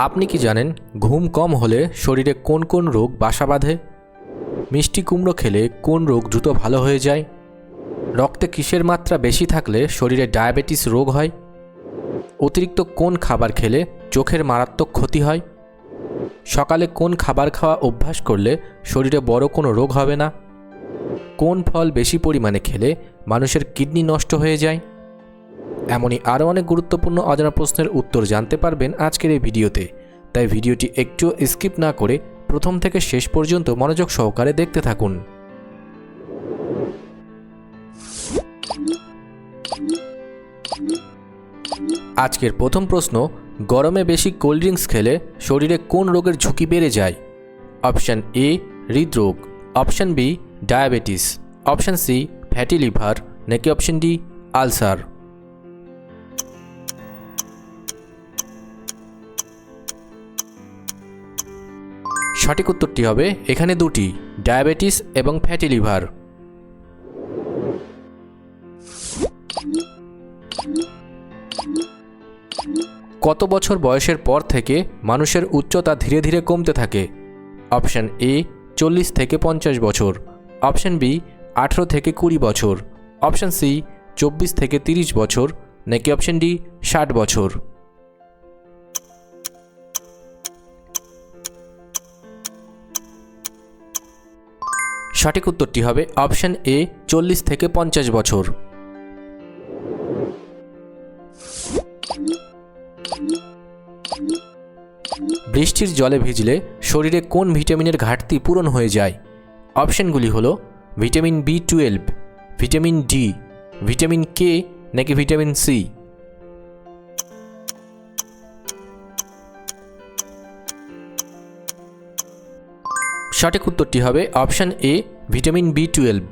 আপনি কি জানেন ঘুম কম হলে শরীরে কোন কোন রোগ বাসা বাঁধে? মিষ্টি কুমড়ো খেলে কোন রোগ দ্রুত ভালো হয়ে যায়? রক্তে কিসের মাত্রা বেশি থাকলে শরীরে ডায়াবেটিস রোগ হয়? অতিরিক্ত কোন খাবার খেলে চোখের মারাত্মক ক্ষতি হয়? সকালে কোন খাবার খাওয়া অভ্যাস করলে শরীরে বড় কোনো রোগ হবে না? কোন ফল বেশি পরিমাণে খেলে মানুষের কিডনি নষ্ট হয়ে যায়? এমনই আরও অনেক গুরুত্বপূর্ণ অজানা প্রশ্নের উত্তর জানতে পারবেন আজকের এই ভিডিওতে। তাই ভিডিওটি একটু স্কিপ না করে প্রথম থেকে শেষ পর্যন্ত মনোযোগ সহকারে দেখতে থাকুন। আজকের প্রথম প্রশ্ন, গরমে বেশি কোল্ড ড্রিঙ্কস খেলে শরীরে কোন রোগের ঝুঁকি বেড়ে যায়? অপশান এ, হৃদরোগ। Option B, diabetes. Option C, fatty liver. নাকি অপশান ডি, আলসার। সঠিক উত্তরটি হবে এখানে দুটি, ডায়াবেটিস এবং ফ্যাটি লিভার। কত বছর বয়সের পর থেকে মানুষের উচ্চতা ধীরে ধীরে কমতে থাকে? অপশান এ, চল্লিশ থেকে পঞ্চাশ বছর। অপশান বি, আঠেরো থেকে কুড়ি বছর। অপশান সি, চব্বিশ থেকে তিরিশ বছর। নাকি অপশান ডি, ষাট বছর? সঠিক উত্তরটি হবে অপশান এ, চল্লিশ থেকে পঞ্চাশ বছর। বৃষ্টির জলে ভিজলে শরীরে কোন ভিটামিনের ঘাটতি পূরণ হয়ে যায়? অপশানগুলি হল vitamin B twelve, vitamin D, vitamin K নাকি ভিটামিন সি? সঠিক উত্তরটি হবে option A, vitamin B twelve.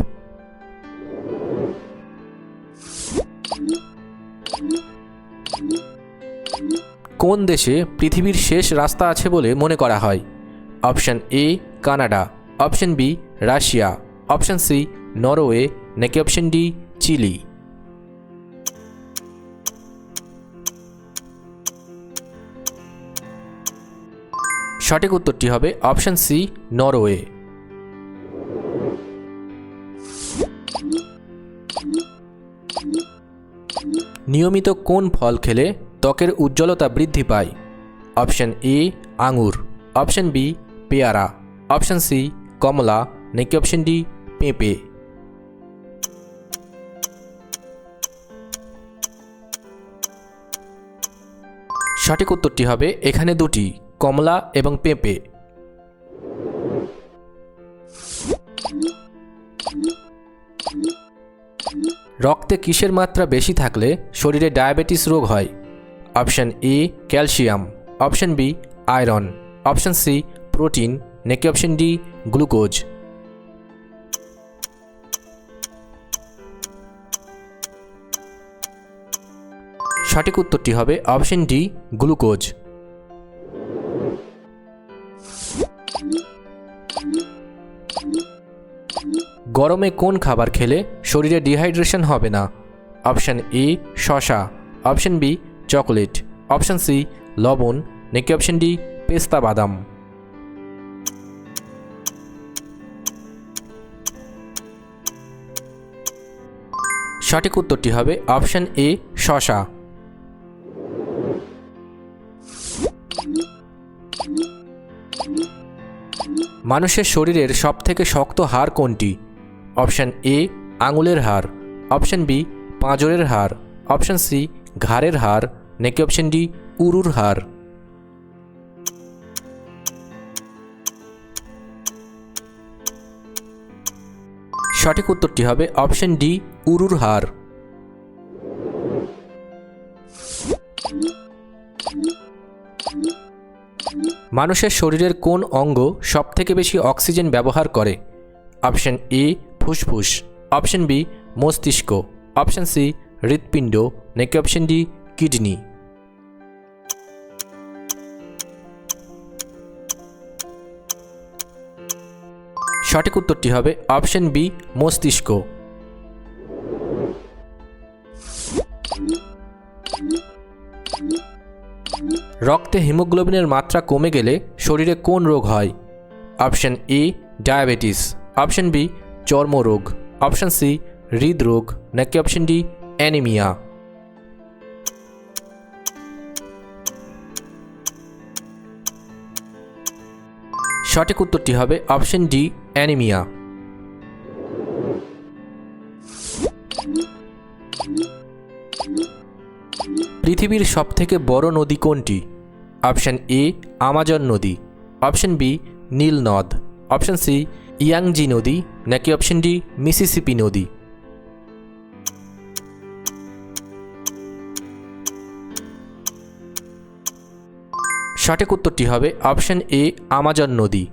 কোন দেশে পৃথিবীর শেষ রাস্তা আছে বলে মনে করা হয়? Option A, Canada. Option B, Russia. Option C, Norway. নাকি অপশান ডি, চিলি। সঠিক উত্তরটি হবে অপশান সি, নরওয়ে। নিয়মিত কোন ফল খেলে ত্বকের উজ্জ্বলতা বৃদ্ধি পায়? অপশান এ, আঙুর। অপশান বি, পেয়ারা। অপশান সি, কমলা। নাকি অপশান ডি, পেঁপে। সঠিক উত্তরটি হবে এখানে দুটি। কমলা এবং পেঁপে। রক্তে কিসের মাত্রা বেশি থাকলে শরীরে ডায়াবেটিস রোগ হয়? Option A, calcium. Option B, iron. Option C, protein. নাকি অপশান ডি, গ্লুকোজ। সঠিক উত্তরটি হবে অপশান ডি, গ্লুকোজ। গরমে কোন খাবার খেলে শরীরে ডিহাইড্রেশন হবে না? অপশান এ, শশা। Option B, chocolate. Option C, লবণ। নাকি অপশান ডি, পেস্তা বাদাম? সঠিক উত্তরটি হবে অপশান এ, শশা। মানুষের শরীরের সবথেকে শক্ত হাড় কোনটি? অপশান এ, আঙুলের হার। অপশান বি, পাঁজরের হার। অপশান সি, ঘাড়ের হার। নাকি অপশান ডি, উরুর হার? সঠিক উত্তরটি হবে অপশান ডি, উরুর হার। মানুষের শরীরের কোন অঙ্গ সবথেকে বেশি অক্সিজেন ব্যবহার করে? অপশান এ ফুসফুস। অপশন বি মস্তিষ্ক। অপশন সি হৃৎপিণ্ড। নাকি অপশন ডি কিডনি সঠিক উত্তরটি হবে অপশন বি মস্তিষ্ক। রক্তে হিমোগ্লোবিনের মাত্রা কমে গেলে শরীরে কোন রোগ হয়? Option A diabetes option B চর্মরোগ অপশন সি হৃদরোগ, নাকি অপশন ডি অ্যানিমিয়া সঠিক উত্তরটি হবে অপশন ডি অ্যানিমিয়া পৃথিবীর সবথেকে বড় নদী কোনটি? অপশন এ আমাজন নদী। অপশন বি নীল নদ অপশন সি ইয়াংজি নদী নাকি অপশন ডি মিসিসিপি নদী? সঠিক উত্তরটি হবে অপশন এ আমাজন নদী।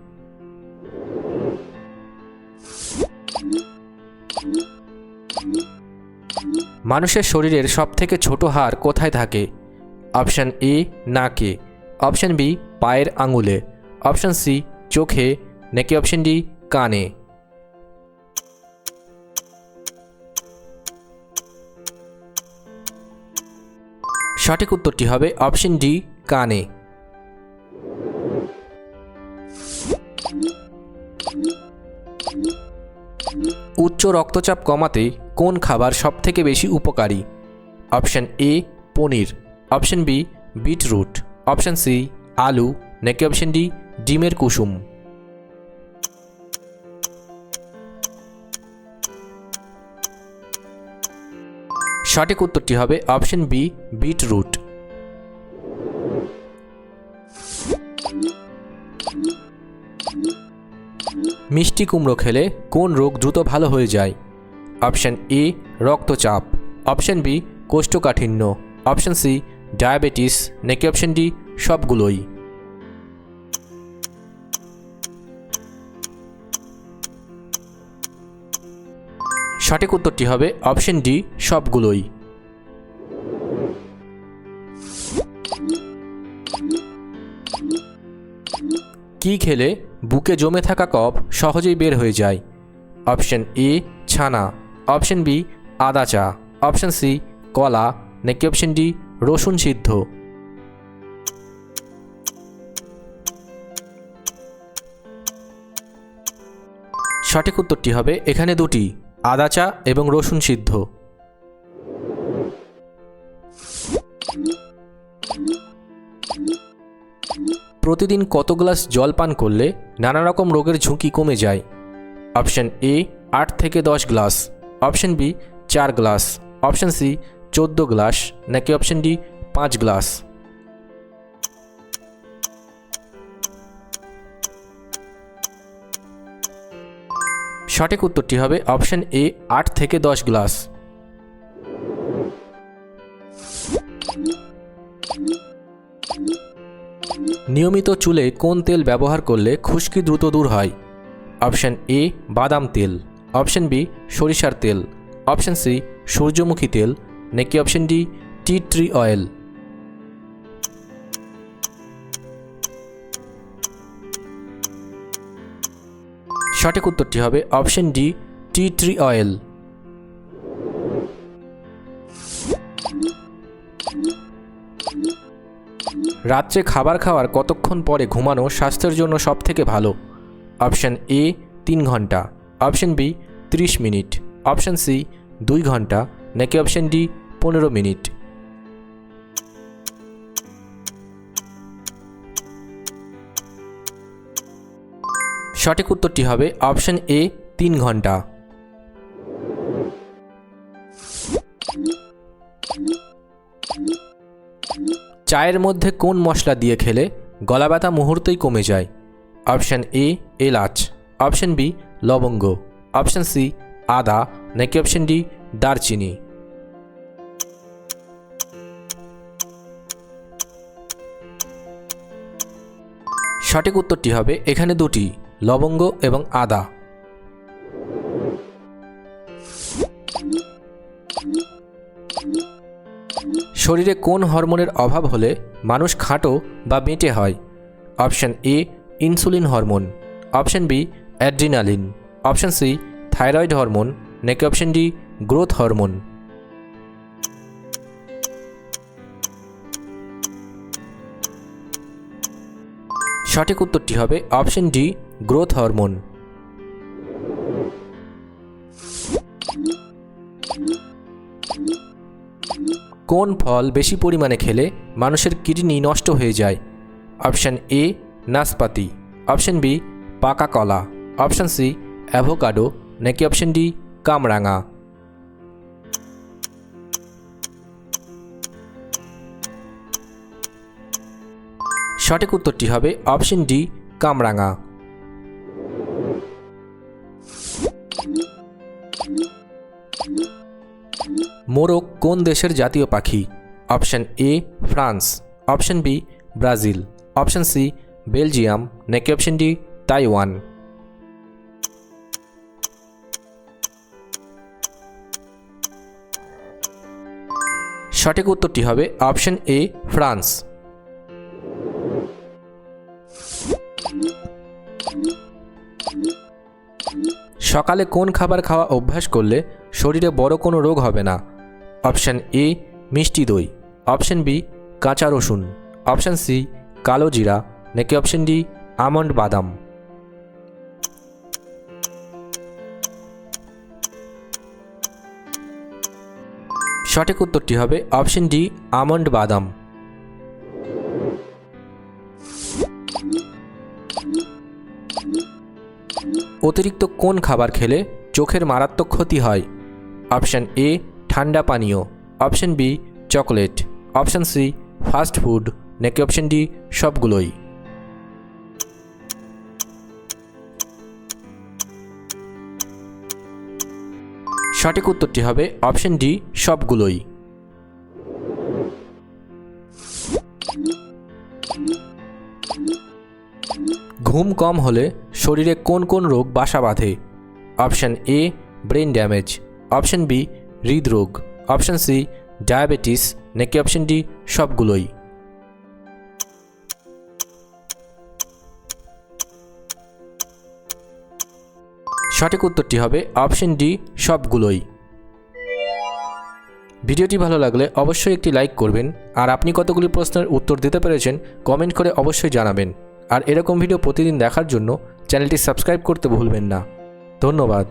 মানুষের শরীরের সবথেকে ছোট হাড় কোথায় থাকে? অপশান এ নাকে। অপশান বি পায়ের আঙুলে। অপশান সি চোখে। নাকি অপশান ডি কানে। সঠিক উত্তরটি হবে অপশন ডি, কানে। উচ্চ রক্তচাপ কমাতে কোন খাবার সবথেকে বেশি উপকারী? Option A, paneer. Option B, beetroot. Option C, আলু। নাকি অপশন ডি, ডিমের কুসুম? সঠিক উত্তরটি হবে অপশন বি, বিটরুট। মিষ্টি কুমড়ো খেলে কোন রোগ দ্রুত ভালো হয়ে যায়? অপশন এ, রক্তচাপ। অপশন বি, কোষ্ঠকাঠিন্য। Option C, diabetes. নাকি অপশন ডি, সবগুলোই। সঠিক উত্তরটি হবে অপশন ডি, সবগুলোই। কি খেলে বুকে জমে থাকা কফ সহজেই বের হয়ে যায়? অপশন এ, ছানা। অপশন বি, আদা চা। অপশন সি, কলা। নাকি অপশন ডি, রসুন সিদ্ধ? সঠিক উত্তরটি হবে এখানে দুটি। আদা চা এবং রসুন সিদ্ধ। প্রতিদিন কত গ্লাস জল পান করলে নানা রকম রোগের ঝুঁকি কমে যায়? অপশন এ, আট থেকে দশ গ্লাস। অপশন বি, চার গ্লাস। অপশন সি, চোদ্দ গ্লাস। নাকি অপশন ডি, পাঁচ গ্লাস। সঠিক উত্তরটি হবে অপশন এ, আট থেকে দশ গ্লাস। নিয়মিত চুলে কোন তেল ব্যবহার করলে খুশকি দ্রুত দূর হয়? অপশন এ, বাদাম তেল। অপশন বি, সরিষার তেল। অপশন সি, সূর্যমুখী তেল। নাকি option D, tea tree oil. সঠিক উত্তরটি হবে option D, tea tree oil. রাত্রে খাবার খাওয়ার কতক্ষণ পরে ঘুমানো স্বাস্থ্যের জন্য সবথেকে ভালো? অপশন এ, তিন ঘণ্টা। অপশন বি, ত্রিশ মিনিট। অপশন সি, দুই ঘণ্টা। নাকি অপশন ডি, পনেরো মিনিট। সঠিক উত্তরটি হবে অপশন এ, তিন ঘণ্টা। চায়ের মধ্যে কোন মশলা দিয়ে খেলে গলা ব্যথা মুহূর্তেই কমে যায়? অপশান এ, এলাচ। অপশান বি, লবঙ্গ। অপশান সি, আদা। নাকি অপশান ডি, দারচিনি। সঠিক উত্তরটি হবে এখানে দুটি। লবঙ্গ এবং আদা। শরীরে কোন হরমোনের অভাব হলে মানুষ খাটো বা বেঁটে হয়? Option A, insulin hormone. Option B, adrenaline. Option C, thyroid hormone. নাকি অপশান ডি, গ্রোথ হরমোন। সঠিক উত্তরটি হবে অপশন ডি গ্রোথ হরমোন। কোন ফল বেশি পরিমাণে খেলে মানুষের কিডনি নষ্ট হয়ে যায়? অপশান এ, নাশপাতি। অপশান বি, পাকা কলা। Option C, avocado. নাকি অপশান ডি, কামরাঙা। সঠিক উত্তরটি হবে অপশন ডি, কামরাঙা। মোরগ কোন দেশের জাতীয় পাখি? Option A, France. Option B, Brazil. Option C, Belgium. নাকি অপশন ডি, তাইওয়ান? সঠিক উত্তরটি হবে অপশন এ, ফ্রান্স। সকালে কোন খাবার খাওয়া অভ্যাস করলে শরীরে বড় কোনো রোগ হবে না? অপশান এ, মিষ্টি দই। অপশান বি, কাঁচা রসুন। অপশান সি, কালো জিরা। নাকি অপশান ডি, আমন্ড বাদাম। সঠিক উত্তরটি হবে অপশান ডি, আমন্ড বাদাম। অতিরিক্ত কোন খাবার খেলে চোখের মারাত্মক ক্ষতি হয়? অপশান এ ঠান্ডা পানীয়। Option B, chocolate. Option C, fast food. নাকি অপশান ডি, সবগুলোই। সঠিক উত্তরটি হবে অপশান ডি, সবগুলোই। ঘুম কম হলে শরীরে কোন কোন রোগ বাসা বাঁধে? Option A brain damage. Option B হৃদরোগ অপশান সি ডায়াবেটিস নাকি অপশান ডি সবগুলোই? সঠিক উত্তরটি হবে অপশান ডি সবগুলোই। ভিডিওটি ভালো লাগলে অবশ্যই একটি লাইক করবেন, আর আপনি কতগুলি প্রশ্নের উত্তর দিতে পেরেছেন, কমেন্ট করে অবশ্যই জানাবেন। আর এরকম ভিডিও প্রতিদিন দেখার জন্য চ্যানেলটি সাবস্ক্রাইব করতে ভুলবেন না। ধন্যবাদ।